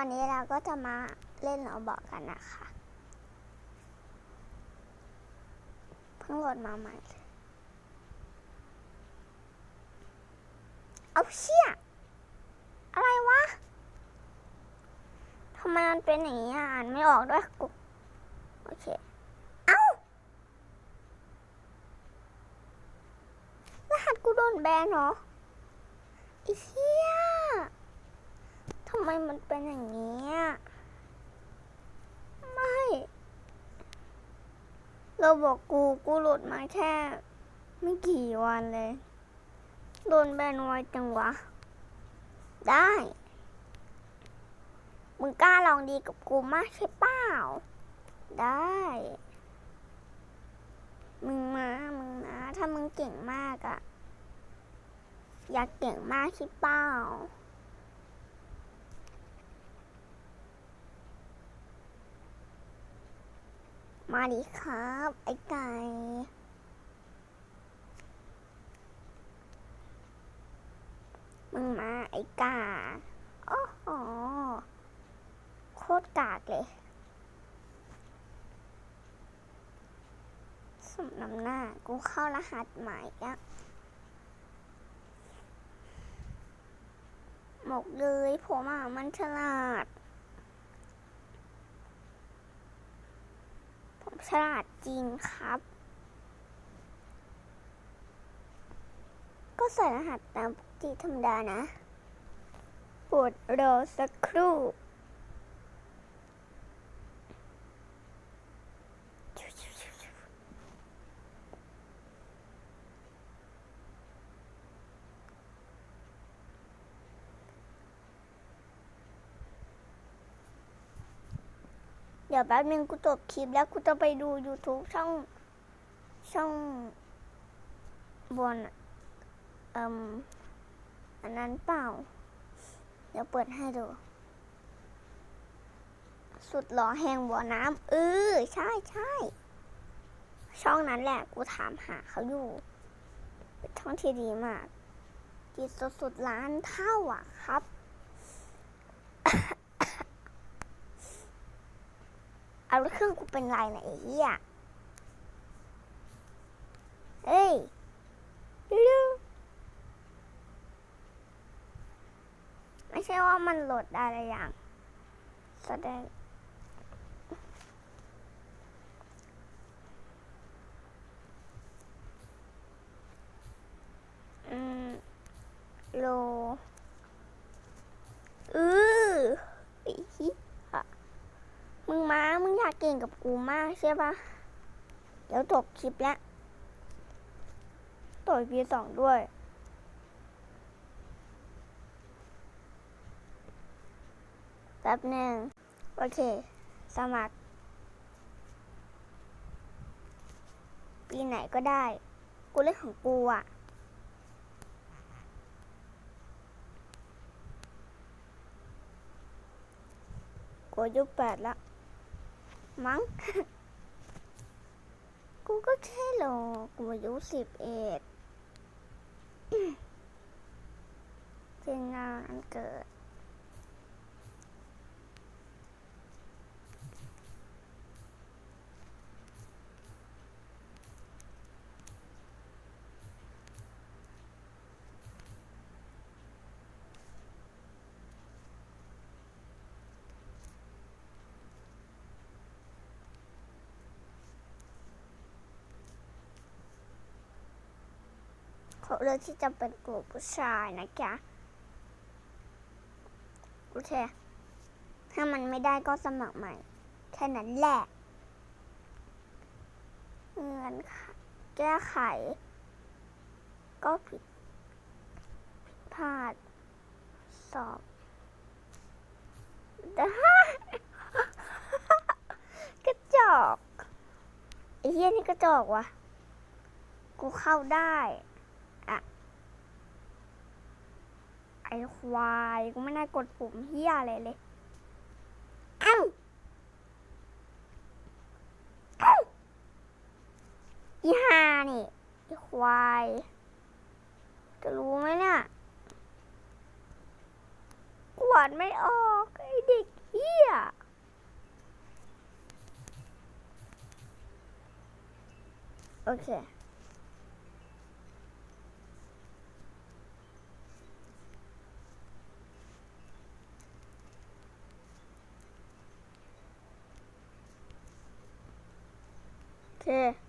วันนี้เราก็จะมาเล่นเราบอกกันนะคะ เพิ่งโหลดมาใหม่เลยเอาเชี่ยอะไรวะทำไมมันเป็นอย่างนี้อ่านไม่ออกด้วยกูโอเค เอ้ารหัสกูโดนแบนเหรอไอ้เหี้ย ไมมันเป็นอย่างนี้ไม่ เราบอกกูกูหลุดมาแค่ ไม่กี่วันเลย โดนแบนไวจังวะ ได้ มึงกล้าลองดีกับกูมากใช่เปล่า ได้ มึงมา มึงนะ ถ้ามึงเก่งมากอะอยากเก่งมากใช่เปล่า มาดิครับ ไอ้ไก่มึงมาไอ้กาโอ้โหโคตรกากเลยสมน้ำหน้า กูเข้ารหัสใหม่แล้วหมกเลยผมอะมันฉลาด ผม ฉลาดจริงครับ ก็ใส่รหัสตามปกติธรรมดานะ ปวดรอสักครู่ เดี๋ยวแป๊บนึงกูจบคลิปแล้วกูจะไปดู YouTube ช่องช่องบนเอ่มอันนั้นเปล่า เดี๋ยวเปิดให้ดู สุดหล่อแห่งบ่อน้ำเออใช่ใช่ช่องนั้นแหละ กูถามหาเขาอยู่ เป็นช่องที่ดีมากดีสุดๆล้านเท่าอะครับ เอาแล้วเครื่องกูเป็นไรนะไอ้เหี้ยเฮ้ยดูๆไม่ใช่ว่ามันโหลดได้อะไรอย่าง แสดงอืมโล อือไอ้เหี้ย มึงมามึงอยากเก่งกับกูมากใช่ปะเดี๋ยวจบคลิปแล้วต่อยพีสองด้วย แป๊บหนึ่งโอเค สมัคร ปีไหนก็ได้ กูเล่นของกูอะกูอายุแปดละ มั้ง กูก็แค่หลอกูอายุสิบเอ็ดเป็นงานเกิด เขาเลือกที่จะเป็นกลุ่มผู้ชายนะจ๊ะโอเค ถ้ามันไม่ได้ก็สมัครใหม่ แค่นั้นแหละเงินแก้ไข ก็ผิดผิดพลาดสอบได้กระจอกไอ้เหี้ยนี่กระจอกวะกูเข้าได้ ไอควายกูไม่น่ากดปุ่มเฮียอะไรเลย เอ้า เอ้าอีหานี่ไอควาย จะรู้ไหมเนี่ยกวดไม่ออกไอเด็กเฮียโอเค 是。